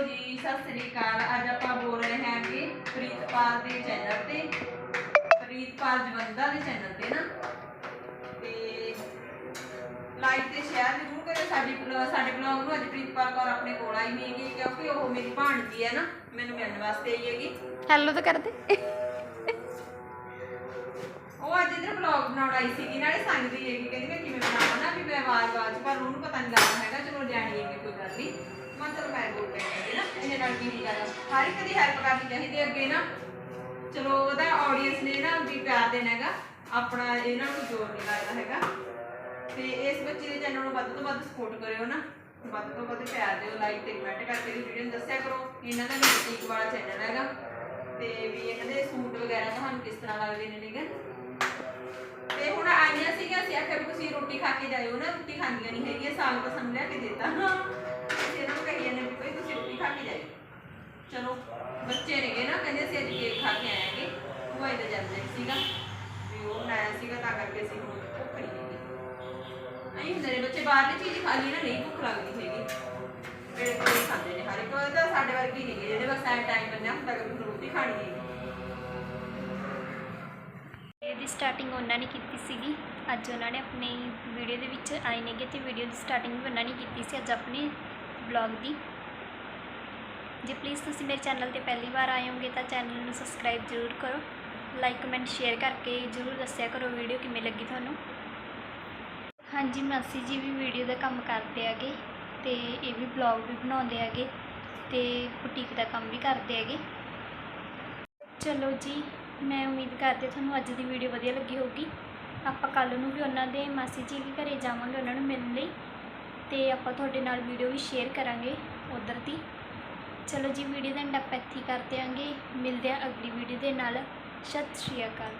ਜੀ ਸਤਿ ਸ੍ਰੀ ਅਕਾਲ। ਅੱਜ ਆਪਾਂ ਬੋਲ ਰਹੇ ਹਾਂ ਕਿ ਪ੍ਰੀਤਪਾਲ ਦੇ ਚੈਨਲ ਤੇ। ਪ੍ਰੀਤਪਾਲ ਜਵੰਦਾ ਦੇ ਚੈਨਲ ਤੇ ਨਾ। ਤੇ ਲਾਈਕ ਤੇ ਸ਼ੇਅਰ ਜ਼ਰੂਰ ਕਰਿਓ। ਸਾਡੀ ਸਾਡੇ ਬਲੌਗ ਨੂੰ ਅੱਜ ਪ੍ਰੀਤਪਾਲ ਕੌਰ ਆਪਣੇ ਕੋਲ ਆਈ ਨਹੀਂ ਹੈਗੀ ਕਿਉਂਕਿ ਉਹ ਮੇਰੀ ਭਾਣਜੀ ਹੈ ਨਾ। ਮੈਨੂੰ ਮਿਲਣ ਵਾਸਤੇ ਆਈ ਹੈਗੀ। ਹੈਲੋ ਤਾਂ ਕਰਦੇ। ਉਹ ਅੱਜ ਇਧਰ ਬਲੌਗ ਬਣਾਉਣ ਆਈ ਸੀਗੀ। ਨਾਲੇ ਸੰਗਦੀ ਹੈਗੀ ਕਹਿੰਦੀ ਮੈਂ ਕਿਵੇਂ ਬਣਾਵਾਂ ਨਾ ਵੀ ਮੈਂ ਆਵਾਜ਼-ਆਵਾਜ਼ ਪਰ ਉਹਨੂੰ ਪਤਾ ਨਹੀਂ ਲੱਗਦਾ ਹੈਗਾ ਚਲੋ ਜਾਣੀ ਹੈਗੀ ਕੋਈ ਗੱਲ ਨਹੀਂ। ਮੈਂ ਚਲ ਮੈਂ ਬੋਲ ਰਹੀ ਹੈਗੀ ਨਾ ਇਹਨੇ ਨਾਲ ਕੀ ਨਹੀਂ ਕਰਦਾ ਹਰ ਇੱਕ ਦੀ ਹੈਲਪ ਕਰਨੀ ਚਾਹੀਦੀ ਹੈ ਅੱਗੇ ਨਾ। ਚਲੋ, ਉਹਦਾ ਆਡੀਅנס ਨੇ ਨਾ ਵੀ ਪਿਆਰ ਦੇਣਾ ਹੈਗਾ, ਆਪਣਾ ਇਹਨਾਂ ਨੂੰ ਜ਼ੋਰ ਨਹੀਂ ਲੱਗਦਾ ਹੈਗਾ। ਤੇ ਇਸ ਬੱਚੇ ਦੇ ਚੈਨਲ ਨੂੰ ਵੱਧ ਤੋਂ ਵੱਧ ਸਪੋਰਟ ਕਰਿਓ ਨਾ। ਵੱਧ ਤੋਂ ਵੱਧ ਪਿਆਰ ਦਿਓ ਲਾਈਕ ਤੇ ਕਮੈਂਟ ਕਰਕੇ ਵੀ ਵੀਡੀਓ ਨੂੰ ਦੱਸਿਆ ਕਰੋ ਇਹਨਾਂ ਦਾ ਵੀ ਬੁਟੀਕ ਵਾਲਾ ਚੈਨਲ ਹੈਗਾ। ਤੇ ਵੀ ਇਹਨਾਂ ਦੇ ਸੂਟ ਵਗੈਰਾ ਤੁਹਾਨੂੰ ਕਿਸ ਤਰ੍ਹਾਂ ਲੱਗਦੇ ਨੇ, ਠੀਕ ਹੈ? ਤੇ ਸੀਗੀਆਂ, ਅਸੀਂ ਆਖਿਆ ਵੀ ਤੁਸੀਂ ਰੋਟੀ ਖਾ ਕੇ ਜਾਇਓ ਨਾ, ਰੋਟੀ ਖਾਣੀਆਂ ਨਹੀਂ ਹੈਗੀਆਂ ਸਾਗ ਤਾਂ ਸਾਨੂੰ ਲਿਆ ਕੇ ਦਿੱਤਾ। ਅਸੀਂ ਇਹਨਾਂ ਨੂੰ ਕਹੀ ਜਾਂਦੇ ਵੀ ਕੋਈ ਤੁਸੀਂ ਰੋਟੀ ਖਾ ਕੇ ਜਾਇਓ। ਚਲੋ, ਬੱਚੇ ਨੇਗੇ ਨਾ, ਕਹਿੰਦੇ ਅਸੀਂ ਅੱਜ ਕੇਕ ਖਾ ਕੇ ਆਏਗੇ ਉਹ ਇਹਦਾ ਜਨਮ ਸੀਗਾ, ਵੀ ਉਹ ਬਣਾਇਆ ਸੀਗਾ, ਤਾਂ ਕਰਕੇ ਅਸੀਂ ਹੁਣ ਭੁੱਖ ਨਹੀਂ ਹੈਗੀ। ਨਹੀਂ ਹੁੰਦੇ ਨੇ ਬੱਚੇ ਬਾਹਰਲੀ ਚੀਜ਼ ਖਾ ਲਈ ਨਾ, ਨਹੀਂ ਭੁੱਖ ਲੱਗਦੀ ਹੈਗੀ। ਜਿਹੜੇ ਕੋਈ ਖਾਂਦੇ ਨੇ ਹਰ ਇੱਕ, ਉਹ ਤਾਂ ਸਾਡੇ ਵਰਗੇ ਨਹੀਂ ਜਿਹੜੇ ਬਸ ਐ ਟਾਈਮ ਬੰਨਿਆ ਹੁੰਦਾ ਕਿ ਰੋਟੀ ਖਾਣੀ ਹੈ ਸਟਾਰਟਿੰਗ ਉਹਨਾਂ ਨੇ ਕੀਤੀ ਸੀਗੀ। ਅੱਜ ਉਹਨਾਂ ਨੇ ਆਪਣੀ ਵੀਡੀਓ ਦੇ ਵਿੱਚ ਆਏ ਨੇਗੇ ਤੇ ਵੀਡੀਓ ਦੀ ਸਟਾਰਟਿੰਗ ਵੀ ਉਹਨਾਂ ਨੇ ਕੀਤੀ ਸੀ ਅੱਜ ਆਪਣੇ ਬਲੌਗ ਦੀ। ਜੇ ਪਲੀਜ਼ ਤੁਸੀਂ ਮੇਰੇ ਚੈਨਲ ਤੇ ਪਹਿਲੀ ਵਾਰ ਆਏ ਹੋਗੇ ਤਾਂ ਚੈਨਲ ਨੂੰ ਸਬਸਕ੍ਰਾਈਬ ਜ਼ਰੂਰ ਕਰੋ। ਲਾਈਕ ਕਮੈਂਟ ਸ਼ੇਅਰ ਕਰਕੇ ਜ਼ਰੂਰ ਦੱਸਿਆ ਕਰੋ ਵੀਡੀਓ ਕਿਵੇਂ ਲੱਗੀ ਤੁਹਾਨੂੰ। ਹਾਂਜੀ, ਮਾਸੀ ਜੀ ਵੀ ਵੀਡੀਓ ਦਾ ਕੰਮ ਕਰਦੇ ਹੈਗੇ ਤੇ ਇਹ ਵੀ ਬਲੌਗ ਵੀ ਬਣਾਉਂਦੇ ਹੈਗੇ ਤੇ ਬੁਟੀਕ ਦਾ ਕੰਮ ਵੀ ਕਰਦੇ ਹੈਗੇ। ਚਲੋ ਜੀ ਮੈਂ ਉਮੀਦ ਕਰਦੀ ਤੁਹਾਨੂੰ ਅੱਜ ਦੀ ਵੀਡੀਓ ਵਧੀਆ ਲੱਗੀ ਹੋਊਗੀ। ਆਪਾਂ ਕੱਲ ਨੂੰ ਵੀ ਉਹਨਾਂ ਦੇ ਮਾਸੀ ਜੀ ਦੇ ਘਰੇ ਜਾਵਾਂਗੇ ਉਹਨਾਂ ਨੂੰ ਮਿਲਣ ਲਈ ਤੇ ਆਪਾਂ ਤੁਹਾਡੇ ਨਾਲ ਵੀਡੀਓ ਵੀ ਸ਼ੇਅਰ ਕਰਾਂਗੇ ਉਧਰ ਦੀ। ਚਲੋ ਜੀ ਵੀਡੀਓ ਦਾ ਐਂਡ ਆਪਾਂ ਇੱਥੇ ਹੀ ਕਰ ਦਿਆਂਗੇ ਮਿਲਦੇ ਹਾਂ ਅਗਲੀ ਵੀਡੀਓ ਦੇ ਨਾਲ। ਸਤਿ ਸ਼੍ਰੀ ਅਕਾਲ।